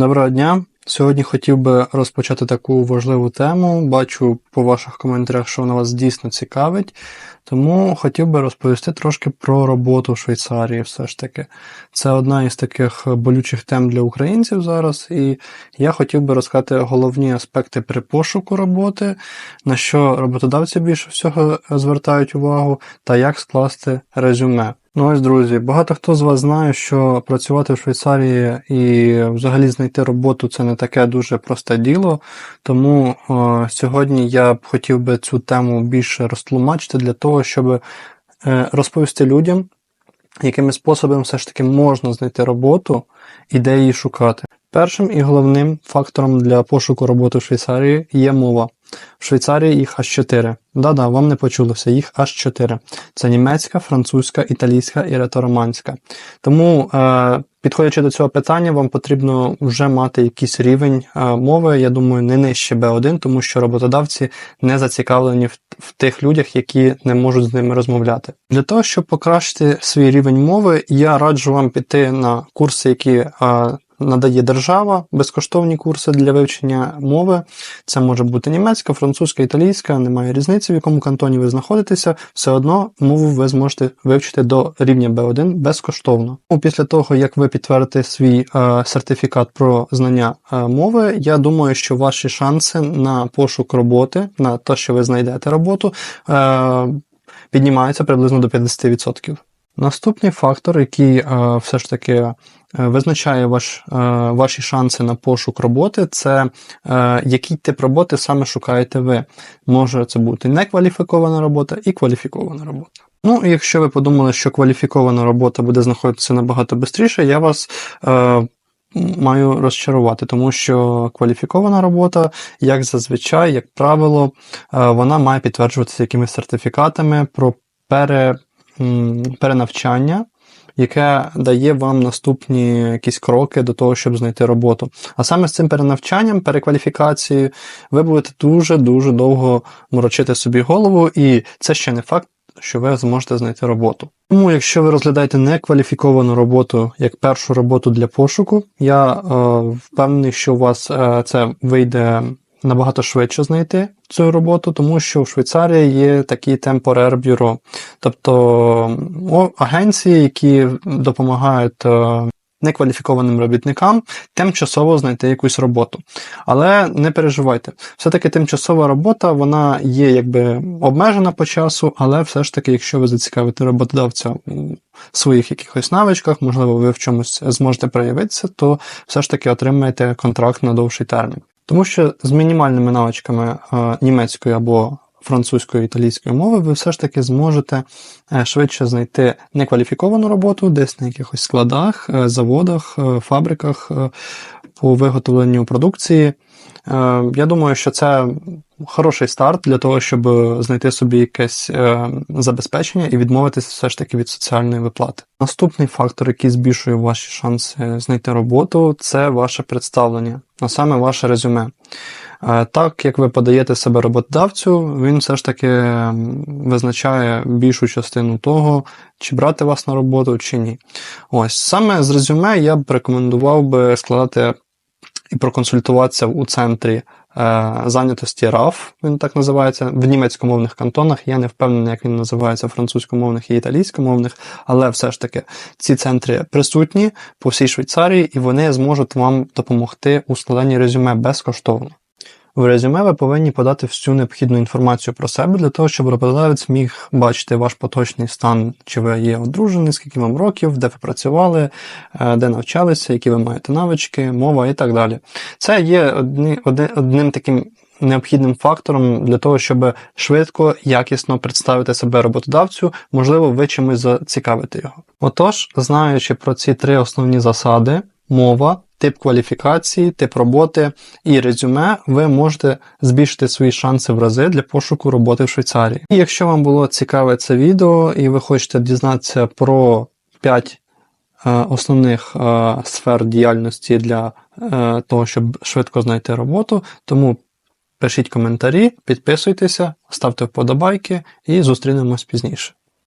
Доброго дня. Сьогодні хотів би розпочати таку важливу тему. Бачу по ваших коментарях, що вона вас дійсно цікавить. Тому хотів би розповісти трошки про роботу в Швейцарії. Все ж таки, це одна із таких болючих тем для українців зараз. І я хотів би розказати головні аспекти при пошуку роботи, на що роботодавці більше всього звертають увагу, та як скласти резюме. Ну ось, друзі, багато хто з вас знає, що працювати в Швейцарії і взагалі знайти роботу це не таке дуже просте діло. Тому о, сьогодні я б хотів би цю тему більше розтлумачити для того, щоб е, розповісти людям, якими способами все ж таки можна знайти роботу і де її шукати. Першим і головним фактором для пошуку роботи в Швейцарії є мова. В Швейцарії їх аж 4. Да-да, вам не почулося, їх аж 4. Це німецька, французька, італійська і ретороманська. Тому, е, підходячи до цього питання, вам потрібно вже мати якийсь рівень е, мови, я думаю, не нижче B1, тому що роботодавці не зацікавлені в, в тих людях, які не можуть з ними розмовляти. Для того, щоб покращити свій рівень мови, я раджу вам піти на курси, які е, надає держава, безкоштовні курси для вивчення мови. Це може бути німецька, французька, італійська, немає різниці, в якому кантоні ви знаходитеся. Все одно мову ви зможете вивчити до рівня B1 безкоштовно. Після того, як ви підтвердите свій е, сертифікат про знання е, мови, я думаю, що ваші шанси на пошук роботи, на те, що ви знайдете роботу, е, піднімаються приблизно до 50%. Наступний фактор, який е, все ж таки е, визначає ваш, е, ваші шанси на пошук роботи, це який тип роботи саме шукаєте ви. Може це бути некваліфікована робота і кваліфікована робота. Ну, і якщо ви подумали, що кваліфікована робота буде знаходитися набагато швидше, я вас маю розчарувати, тому що кваліфікована робота, як зазвичай, як правило, вона має підтверджуватися якимись сертифікатами про пере перенавчання, яке дає вам наступні якісь кроки до того, щоб знайти роботу. А саме з цим перенавчанням, перекваліфікацією, ви будете дуже-дуже довго морочити собі голову, і це ще не факт. Що ви зможете знайти роботу. Тому, якщо ви розглядаєте некваліфіковану роботу як першу роботу для пошуку, я е, впевнений, що у вас е, це вийде набагато швидше знайти цю роботу, тому що в Швейцарії є такі темпорер бюро, тобто агенції, які допомагають е, некваліфікованим робітникам тимчасово знайти якусь роботу. Але не переживайте, все-таки тимчасова робота вона є якби обмежена по часу, але все ж таки, якщо ви зацікавите роботодавця у своїх якихось навичках, можливо, ви в чомусь зможете проявитися, то все ж таки отримаєте контракт на довший термін. Тому що з мінімальними навичками е, німецької або французької італійської мови ви все ж таки зможете е, швидше знайти некваліфіковану роботу десь на якихось складах, е, заводах, фабриках по виготовленню продукції. Е, Я думаю, що це хороший старт для того, щоб знайти собі якесь е, забезпечення і відмовитися все ж таки від соціальної виплати. Наступний фактор, який збільшує ваші шанси знайти роботу, це ваше представлення, а саме ваше резюме. Е, Так як ви подаєте себе роботодавцю, він все ж таки визначає більшу частину того, чи брати вас на роботу, чи ні. Ось саме з резюме я б рекомендував би складати і проконсультуватися у центрі е, зайнятості РАФ, він так називається, в німецькомовних кантонах. Я не впевнений, як він називається французькомовних і італійськомовних, але все ж таки ці центри присутні по всій Швейцарії, і вони зможуть вам допомогти у складанні резюме безкоштовно. В резюме ви повинні подати всю необхідну інформацію про себе для того, щоб роботодавець міг бачити ваш поточний стан, чи ви є одружений, скільки вам років, де ви працювали, е, де навчалися, які ви маєте навички, мова і так далі. Це є одні, одни- одним таким необхідним фактором для того, щоб швидко, якісно представити себе роботодавцю, можливо, ви чимось зацікавите його. Отож, знаючи про ці три основні засади: мова, тип кваліфікації, тип роботи і резюме, ви можете збільшити свої шанси в рази для пошуку роботи в Швейцарії. І якщо вам було цікаве це відео, і ви хочете дізнатися про 5 е, основних е, сфер діяльності для е, того, щоб швидко знайти роботу, тому пишіть коментарі, підписуйтеся, ставте вподобайки і зустрінемось пізніше.